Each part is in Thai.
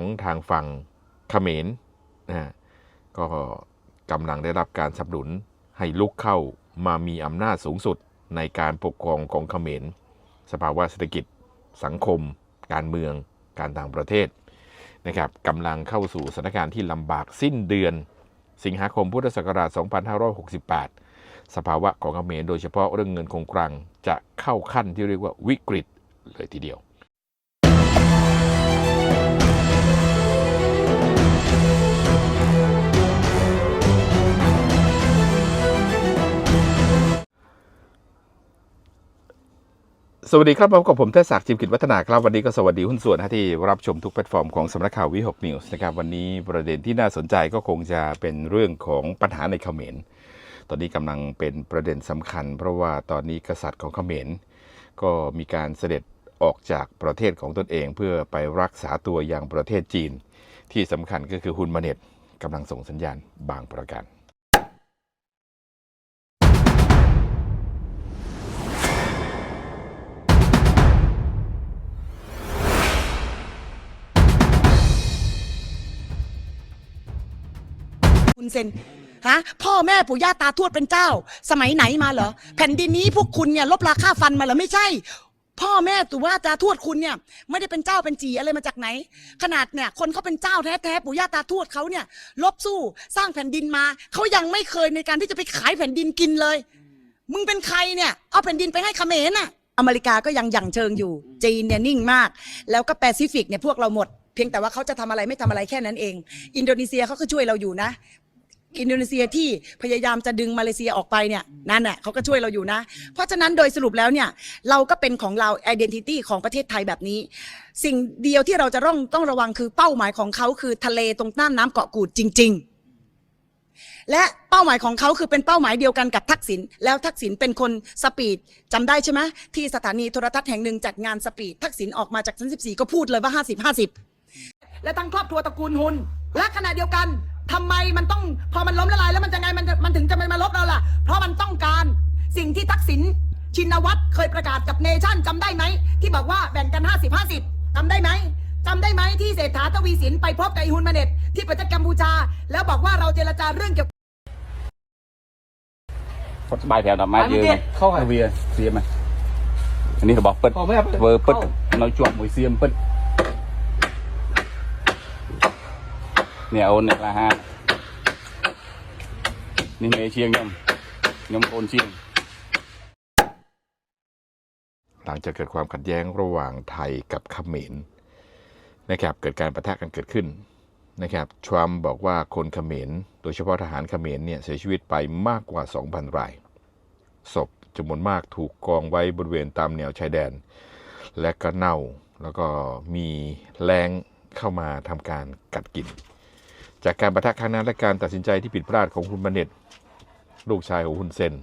ของทางฝั่งเขมรนะฮะก็กำลังได้รับการสนับสนุนให้ลุกเข้ามามีอำนาจสูงสุดในการปกครองของเขมร สภาวะเศรษฐกิจ สังคม การเมือง การต่างประเทศนะครับกำลังเข้าสู่สถานการณ์ที่ลำบากสิ้นเดือน สิงหาคมพุทธศักราช 2568 สภาวะของเขมรโดยเฉพาะเรื่องเงินคงคลังจะเข้าขั้นที่เรียกว่าวิกฤตเลยทีเดียว สวัสดีครับพบกับผมเทศศักดิ์จิมกิจวัฒนาครับวันนี้ก็สวัสดีหุ้นส่วนที่รับชมทุกแพลตฟอร์มของสำนักข่าววิหกนิวส์นะครับวันนี้ประเด็นที่น่าสนใจก็คงจะเป็นเรื่องของปัญหาในเขมร ตอนนี้กำลังเป็นประเด็นสำคัญ เพราะว่าตอนนี้กษัตริย์ของเขมร ก็มีการเสด็จออกจากประเทศของตนเองเพื่อไปรักษาตัวอย่างประเทศจีน ที่สำคัญก็คือฮุนมาเน็ตกำลังส่งสัญญาณบางประการ คุณเซนฮะพ่อแม่ปู่ย่าตาทวดเป็นเจ้า สมัยไหนมาเหรอ แผ่นดินนี้พวกคุณเนี่ยลบราค่าฟันมาเหรอไม่ใช่ พ่อแม่ตู่ย่าตาทวดคุณเนี่ย ไม่ได้เป็นเจ้าเป็นจีอะไรมาจากไหน ขนาดเนี่ย คนเขาเป็นเจ้าแท้ๆปู่ย่าตาทวดเขาเนี่ย ลบสู้สร้างแผ่นดินมาเขายังไม่เคยในการที่จะไปขายแผ่นดินกินเลย มึงเป็นใครเนี่ยเอาแผ่นดินไปให้เขมรน่ะ อเมริกาก็ยังหยั่งเชิงอยู่จีนเนี่ยนิ่งมาก แล้วก็แปซิฟิกเนี่ยพวกเราหมดเพียงแต่ว่าเขาจะทำอะไรไม่ทำอะไรแค่นั้นเอง อินโดนีเซียเขาก็ช่วยเราอยู่นะ อินโดนีเซียที่พยายามจะดึงมาเลเซียออกไปเนี่ยนั่นน่ะเขาก็ช่วยเราอยู่นะ เพราะฉะนั้นโดยสรุปแล้วเนี่ยเราก็เป็นของเรา identity ของประเทศไทยแบบนี้ สิ่งเดียวที่เราจะต้องต้องระวังคือเป้าหมายของเขาคือทะเลตรงน่านน้ำเกาะกูดจริง ๆและเป้าหมายของเขาคือเป็นเป้าหมายเดียวกันกับทักษิณแล้วทักษิณเป็นคนสปีดจำได้ใช่ไหมที่สถานีโทรทัศน์แห่งหนึ่งจัดงานสปีดทักษิณออกมาจากชั้น14 ก็พูดเลยว่า 50 50 และทั้งครอบครัวตระกูลหุนและขณะเดียวกัน ทำไมมันต้องพอมันล้มละลายแล้วมันจะไงมันจะมันถึงจะไม่มาลบเราล่ะ เพราะมันต้องการสิ่งที่ทักษิณชินวัตรเคยประกาศกับเนชั่นจำได้ไหม ที่บอกว่าแบ่งกัน 50 50จำได้ไหมจำได้ไหมที่เศรษฐาทวีสินไปพบกับอีฮุนมาเน็ตที่ประเทศกัมพูชา แล้วบอกว่าเราเจรจาเรื่องเกี่ยวพดสบายแถวดอกไม้ไปยืนเมื่อกี้เข้าไปเวียเสียมันอันนี้เขาบอกเปิดขอไม่ครับเวอร์เปิดเข้าน้อยจวบมวยเสียมเปิด เนี่ยเอาเนี่ยละฮะนี่เมเชียงยมยมโอนเชียงหลังจากเกิดความขัดแย้งระหว่างไทยกับเขมรนะครับ เกิดการประทะกันเกิดขึ้นนะครับ ทรัมป์บอกว่าคนเขมร โดยเฉพาะทหารเขมรเนี่ยเสียชีวิตไปมากกว่า 2,000 ราย ศพจำนวนมากถูกกองไว้บริเวณตามแนวชายแดน และก็เน่า แล้วก็มีแรงเข้ามาทำการกัดกิน จากการประทะครั้งนั้นและการตัดสินใจที่ผิดพลาดของคุณบันเน็ตลูกชายของคุณเซน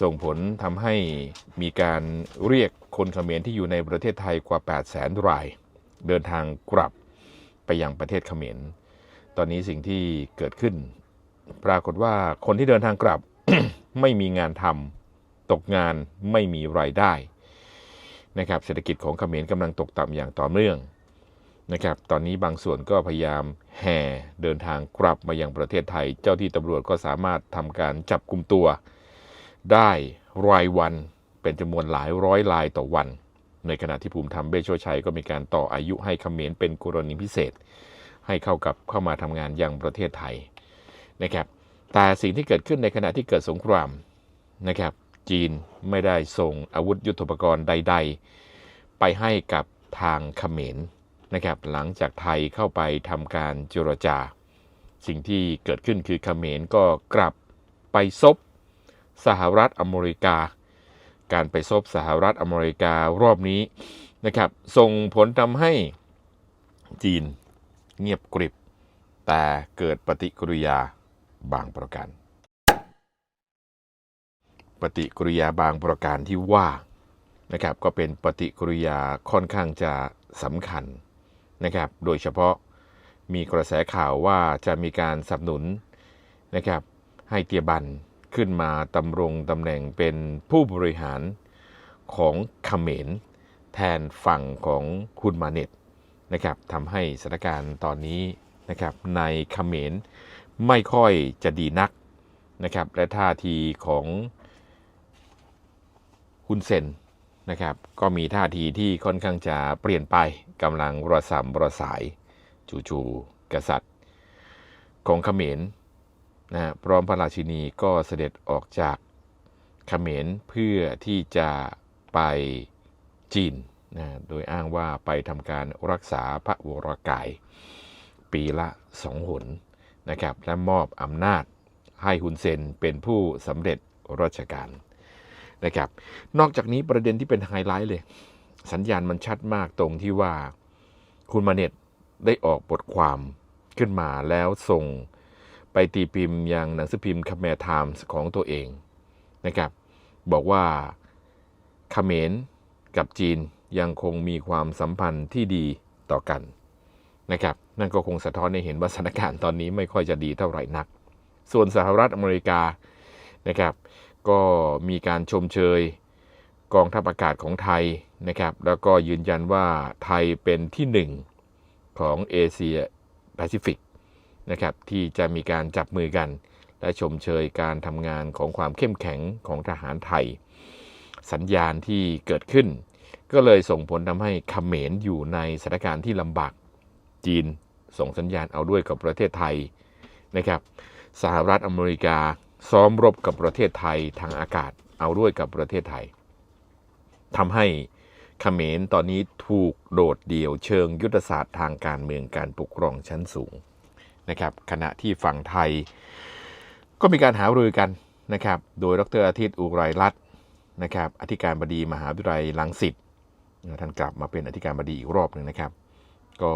ส่งผลทำให้มีการเรียกคนเขมรที่อยู่ในประเทศไทยกว่า 8 0 0แสนราย เดินทางกลับไปยังประเทศเขมร ตอนนี้สิ่งที่เกิดขึ้น ปรากฏว่าคนที่เดินทางกลับ ไม่มีงานทำตกงานไม่มีรายได้นะครับเศรษฐกิจของเขมรกำลังตกต่ำอย่างต่อเนื่อง นะครับ ตอนนี้บางส่วนก็พยายามแห่เดินทางกลับมายังประเทศไทย เจ้าที่ตำรวจก็สามารถทำการจับกลุ่มตัว ได้รายวันเป็นจำนวนหลายร้อยรายต่อวัน ในขณะที่ภูมิธรรมเบชโชชัยก็มีการต่ออายุให้เขมรเป็นกรณีพิเศษ ให้เข้ากับเข้ามาทำงานยังประเทศไทยนะครับ แต่สิ่งที่เกิดขึ้นในขณะที่เกิดสงครามนะครับจีนไม่ได้ส่งอาวุธยุทโธปกรณ์ใด ๆ ไปให้กับทางเขมร นะครับหลังจากไทยเข้าไปทำการเจรจา สิ่งที่เกิดขึ้นคือเขมรก็กลับไปซบสหรัฐอเมริกา การไปซบสหรัฐอเมริการอบนี้นะครับส่งผลทำให้จีนเงียบกริบ แต่เกิดปฏิกิริยาบางประการ ปฏิกิริยาบางประการที่ว่านะครับก็เป็นปฏิกิริยาค่อนข้างจะสำคัญ นะครับ โดยเฉพาะมีกระแสข่าวว่าจะมีการสนับสนุนนะครับ ให้เตียบันขึ้นมาตำรงตำแหน่งเป็นผู้บริหารของเขมรแทนฝั่งของคุณมาเน็ตนะครับทำให้สถานการณ์ตอนนี้นะครับในเขมรไม่ค่อยจะดีนักนะครับ และท่าทีของฮุนเซน นะครับก็มีท่าทีที่ค่อนข้างจะเปลี่ยนไปกำลังระสำระสายจู่ๆกษัตริย์ ของเขมรนะฮะพร้อมพระราชินีก็เสด็จออกจากเขมรเพื่อที่จะไปจีนนะโดยอ้างว่าไปทำการรักษาพระวรากาย ปีละสองหนนะครับและมอบอำนาจให้ฮุนเซนเป็นผู้สำเร็จราชการ นะครับ นอกจากนี้ประเด็นที่เป็นไฮไลท์เลย สัญญาณมันชัดมากตรงที่ว่าคุณมาเน็ตได้ออกบทความขึ้นมาแล้วส่งไปตีพิมพ์ยังหนังสือพิมพ์คาเมร์ไทมส์ของตัวเองนะครับ บอกว่าเขมรกับจีนยังคงมีความสัมพันธ์ที่ดีต่อกันนะครับ นั่นก็คงสะท้อนให้เห็นว่าสถานการณ์ตอนนี้ไม่ค่อยจะดีเท่าไหร่นัก ส่วนสหรัฐอเมริกานะครับ ก็มีการชมเชยกองทัพอากาศของไทยนะครับ แล้วก็ยืนยันว่าไทยเป็นที่หนึ่งของเอเชียแปซิฟิกนะครับที่จะมีการจับมือกัน และชมเชยการทำงานของความเข้มแข็งของทหารไทย สัญญาณที่เกิดขึ้น ก็เลยส่งผลทำให้เขมรอยู่ในสถานการณ์ที่ลำบากจีนส่งสัญญาณเอาด้วยกับประเทศไทยนะครับ สหรัฐอเมริกา ซ้อมรบกับประเทศไทยทางอากาศ เอาด้วยกับประเทศไทยทำให้เขมรตอนนี้ถูกโดดเดี่ยวเชิงยุทธศาสตร์ทางการเมืองการปกครองชั้นสูงนะครับขณะที่ฝั่งไทย ก็มีการหารือกันนะครับ โดยดรอาทิตย์อุไรรัตน์นะครับอธิการบดีมหาวิทยาลัยลังสิตท่านกลับมาเป็นอธิการบดีอีกรอบหนึ่งนะครับ ก็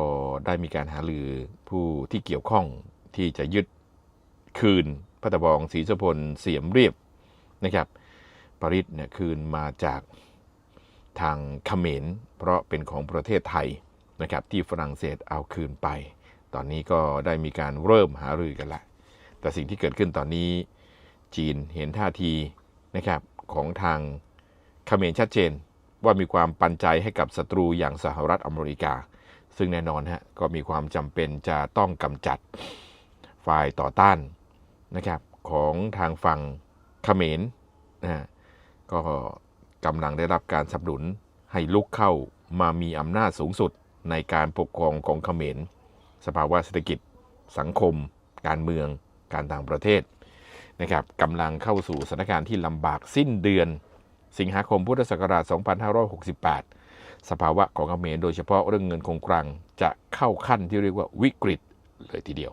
ได้มีการหารือผู้ที่เกี่ยวข้องที่จะยึดคืน พระตะบองศรีสพลเสียมเรียบนะครับปริศเนี่ยคืนมาจากทางเขมร เพราะเป็นของประเทศไทยนะครับที่ฝรั่งเศสเอาคืนไป ตอนนี้ก็ได้มีการเริ่มหารือกันละ แต่สิ่งที่เกิดขึ้นตอนนี้จีนเห็นท่าทีนะครับของทางเขมรชัดเจนว่ามีความปันใจให้กับศัตรูอย่างสหรัฐอเมริกา ซึ่งแน่นอนฮะก็มีความจำเป็นจะต้องกำจัดฝ่ายต่อต้าน นะครับของทางฝั่งเขมรนะฮะก็กำลังได้รับการสนับสนุนให้ลุกเข้ามามีอำนาจสูงสุดในการปกครองของเขมร สภาวะเศรษฐกิจ สังคม การเมือง การต่างประเทศนะครับกำลังเข้าสู่สถานการณ์ที่ลำบากสิ้นเดือน สิงหาคมพุทธศักราช 2568 สภาวะของเขมรโดยเฉพาะเรื่องเงินคงคลังจะเข้าขั้นที่เรียกว่าวิกฤตเลยทีเดียว